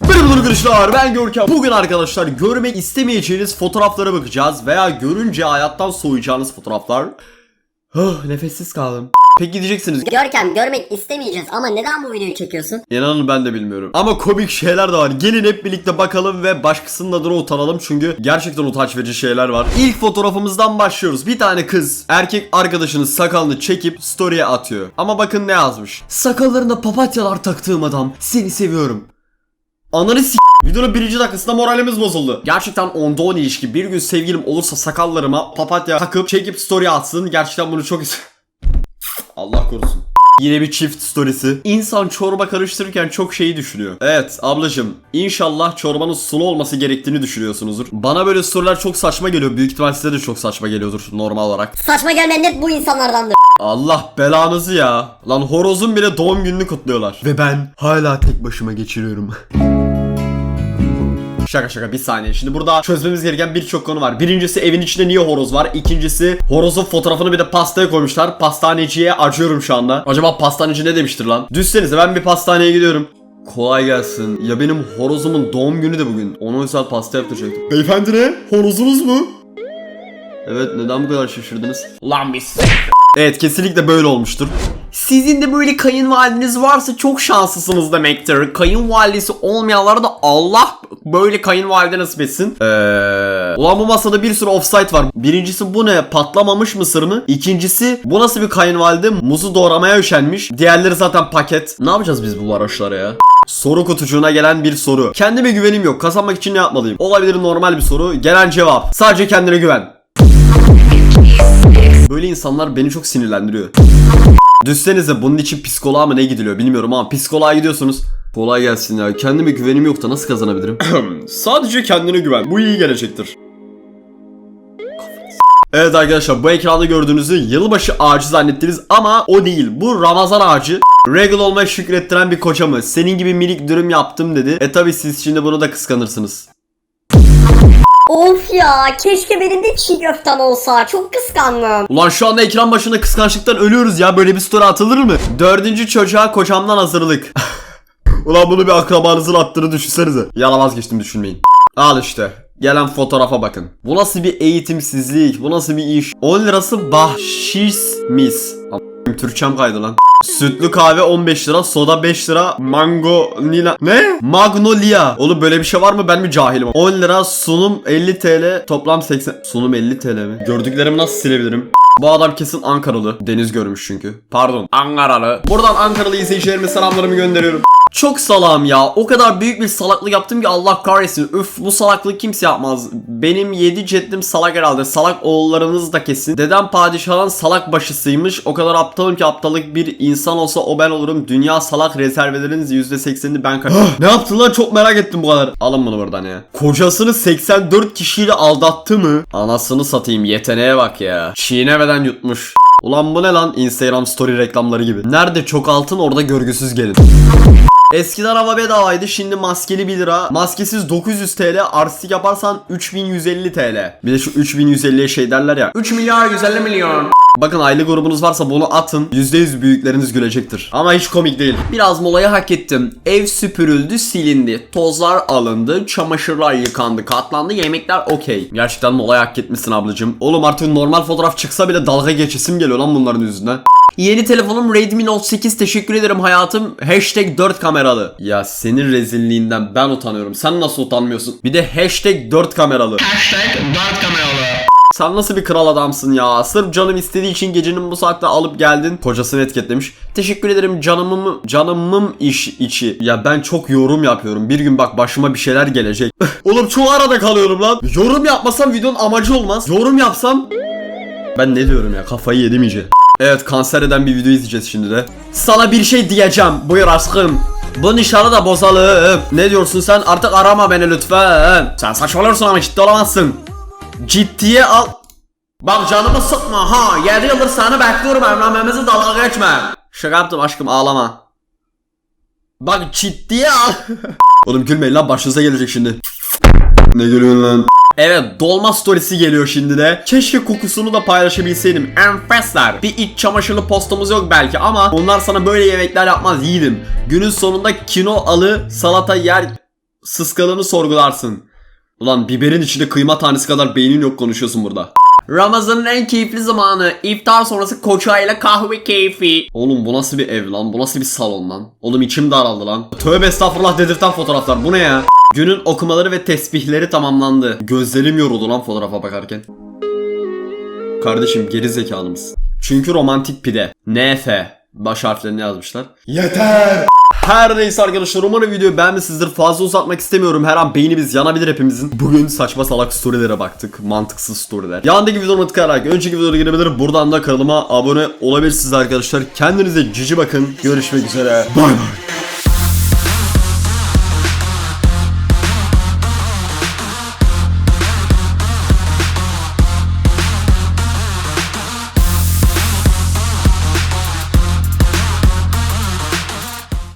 Merhaba arkadaşlar ben Görkem. Bugün arkadaşlar görmek istemeyeceğiniz fotoğraflara bakacağız veya görünce hayattan soğuyacağınız fotoğraflar. Oh, nefessiz kaldım. Peki diyeceksiniz. Görkem görmek istemeyeceğiz ama neden bu videoyu çekiyorsun? İnanın ben de bilmiyorum. Ama komik şeyler de var. Gelin hep birlikte bakalım ve başkasının adına utanalım. Çünkü gerçekten utanç verici şeyler var. İlk fotoğrafımızdan başlıyoruz. Bir tane kız erkek arkadaşının sakalını çekip story'e atıyor. Ama bakın ne yazmış. Sakallarında papatyalar taktığım adam. Seni seviyorum. Ananı s- Videonun birinci dakikasında moralimiz bozuldu. Gerçekten onda on ilişki. Bir gün sevgilim olursa sakallarıma papatya takıp çekip story atsın. Gerçekten bunu çok Allah korusun. Yine bir çift storiesi. İnsan çorba karıştırırken çok şeyi düşünüyor. Evet ablacım inşallah çorbanın sulu olması gerektiğini düşünüyorsunuzdur. Bana böyle storyler çok saçma geliyor. Büyük ihtimal size de çok saçma geliyordur normal olarak. Saçma gelmeyen net bu insanlardandır. Allah belanızı ya. Lan horozun bile doğum gününü kutluyorlar. Ve ben hala tek başıma geçiriyorum. Şaka şaka bir saniye. Şimdi burada çözmemiz gereken birçok konu var. Birincisi evin içinde niye horoz var? İkincisi horozun fotoğrafını bir de pastaya koymuşlar. Pastaneciye acıyorum şu anda. Acaba pastaneci ne demiştir lan? Düşsenize ben bir pastaneye gidiyorum. Kolay gelsin. Ya benim horozumun doğum günü de bugün. Ona özel pasta yaptıracaktım. Beyefendi ne? Horozunuz mu? Evet neden bu kadar şaşırdınız? Lan biz Evet kesinlikle böyle olmuştur. Sizin de böyle kayınvalideniz varsa çok şanslısınız demektir. Kayınvalidesi olmayanlara da Allah böyle kayınvalide nasip etsin. Eee... Ulan bu masada bir sürü offside var. Birincisi bu ne? Patlamamış mısır mı? İkincisi bu nasıl bir kayınvalide? Muzu doğramaya üşenmiş. Diğerleri zaten paket. Ne yapacağız biz bu varoşlara ya? Soru kutucuğuna gelen bir soru. Kendime güvenim yok. Kazanmak için ne yapmalıyım? Olabilir normal bir soru. Gelen cevap. Sadece kendine güven. Böyle insanlar beni çok sinirlendiriyor. Düşsenize bunun için psikoloğa mı ne gidiliyor bilmiyorum ama psikoloğa gidiyorsunuz. Kolay gelsin ya. Kendime güvenim yok da nasıl kazanabilirim? Sadece kendine güven. Bu iyi gelecektir. Evet arkadaşlar bu ekranda gördüğünüzü yılbaşı ağacı zannettiniz ama o değil. Bu Ramazan ağacı. Regal olmaya şükrettiren bir koca mı? Senin gibi minik dürüm yaptım dedi. E tabi siz şimdi bunu da kıskanırsınız. Of ya keşke benim de çiğ köftem olsa çok kıskandım. Ulan şu anda ekran başında kıskançlıktan ölüyoruz ya böyle bir story atılır mı? Dördüncü çocuğa kocamdan hazırlık. Ulan bunu bir akrabanızın attığını düşünsenize. Yana vazgeçtim düşünmeyin. Al işte. Gelen fotoğrafa bakın. Bu nasıl bir eğitimsizlik? Bu nasıl bir iş? 10 lirası bahşiş mis. Türkçem kaydı lan. Sütlü kahve 15 lira, soda 5 lira, mango nila... Ne? Magnolia. Oğlum böyle bir şey var mı? Ben mi cahilim? 10 lira, sunum 50 TL, toplam 80... Sunum 50 TL mi? Gördüklerimi nasıl silebilirim? Bu adam kesin Ankaralı. Deniz görmüş çünkü. Pardon. Ankaralı. Buradan Ankaralı izleyicilerime selamlarımı gönderiyorum. Çok salam ya. O kadar büyük bir salaklık yaptım ki Allah kahretsin. Üf bu salaklığı kimse yapmaz. Benim yedi ceddim salak herhalde. Salak oğullarınız da kesin. Dedem padişahın salak başısıymış. O kadar aptalım ki aptallık bir insan olsa o ben olurum. Dünya salak rezerveleriniz %80'ini ben kaç... ne yaptın lan çok merak ettim bu kadar. Alın bunu buradan ya. Kocasını 84 kişiyle aldattı mı? Anasını satayım yeteneğe bak ya. Çiğnemeden yutmuş. Ulan bu ne lan Instagram story reklamları gibi. Nerede çok altın orada görgüsüz gelin. Eskiden hava bedavaydı şimdi maskeli 1 lira. Maskesiz 900 TL. Artistik yaparsan 3150 TL. Bir de şu 3150'ye şey derler ya. 3 milyar 150 milyon. Bakın aile grubunuz varsa bunu atın. %100 büyükleriniz gülecektir. Ama hiç komik değil. Biraz molayı hak ettim. Ev süpürüldü, silindi. Tozlar alındı, çamaşırlar yıkandı, katlandı, yemekler okey. Gerçekten molayı hak etmişsin ablacım. Oğlum artık normal fotoğraf çıksa bile dalga geçesim geliyor lan bunların yüzünden. Yeni telefonum Redmi Note 8 teşekkür ederim hayatım. Hashtag 4 kameralı. Ya senin rezilliğinden ben utanıyorum. Sen nasıl utanmıyorsun? Bir de hashtag 4 kameralı. Sen nasıl bir kral adamsın ya? Sırf canım istediği için gecenin bu saatte alıp geldin. Kocasını etiketlemiş. Teşekkür ederim canımım canımım iş içi. Ya ben çok yorum yapıyorum. Bir gün bak başıma bir şeyler gelecek. Oğlum çok arada kalıyorum lan. Yorum yapmasam videonun amacı olmaz. Yorum yapsam ben ne diyorum ya kafayı yedim iyice. Evet kanser eden bir video izleyeceğiz şimdi de. Sana bir şey diyeceğim. Buyur aşkım. Bu nişanı da bozalım. Ne diyorsun sen? Artık arama beni lütfen. Sen saçmalıyorsun ama ciddi olamazsın. Ciddiye al. Bak canımı sıkma ha. 7 yıldır seni bekliyorum evlenmemizi dalga geçme. Şaka yaptım aşkım ağlama. Bak ciddiye al. Oğlum gülmeyin lan başınıza gelecek şimdi. Ne gülüyorsun lan? Evet dolma storiesi geliyor şimdi de. Keşke kokusunu da paylaşabilseydim. Enfesler. Bir iç çamaşırlı postamız yok belki ama onlar sana böyle yemekler yapmaz yiğidim. Günün sonunda kinoalı salata yer... Sıskalığını sorgularsın. Ulan biberin içinde kıyma tanesi kadar beynin yok konuşuyorsun burada. Ramazan'ın en keyifli zamanı. iftar sonrası koçayla kahve keyfi. Oğlum bu nasıl bir ev lan? Bu nasıl bir salon lan? Oğlum içim daraldı lan. Tövbe estağfurullah dedirten fotoğraflar. Bu ne ya? Günün okumaları ve tesbihleri tamamlandı. Gözlerim yoruldu lan fotoğrafa bakarken. Kardeşim geri zekalı mısın? Çünkü romantik pide. NF. Baş harflerini yazmışlar. Yeter! Her neyse arkadaşlar umarım videoyu beğenmişsinizdir. Fazla uzatmak istemiyorum. Her an beynimiz yanabilir hepimizin. Bugün saçma salak storylere baktık. Mantıksız storyler. Yandaki videoma tıklayarak önceki videolara girebilir. Buradan da kanalıma abone olabilirsiniz arkadaşlar. Kendinize cici bakın. Görüşmek üzere. Bay bay.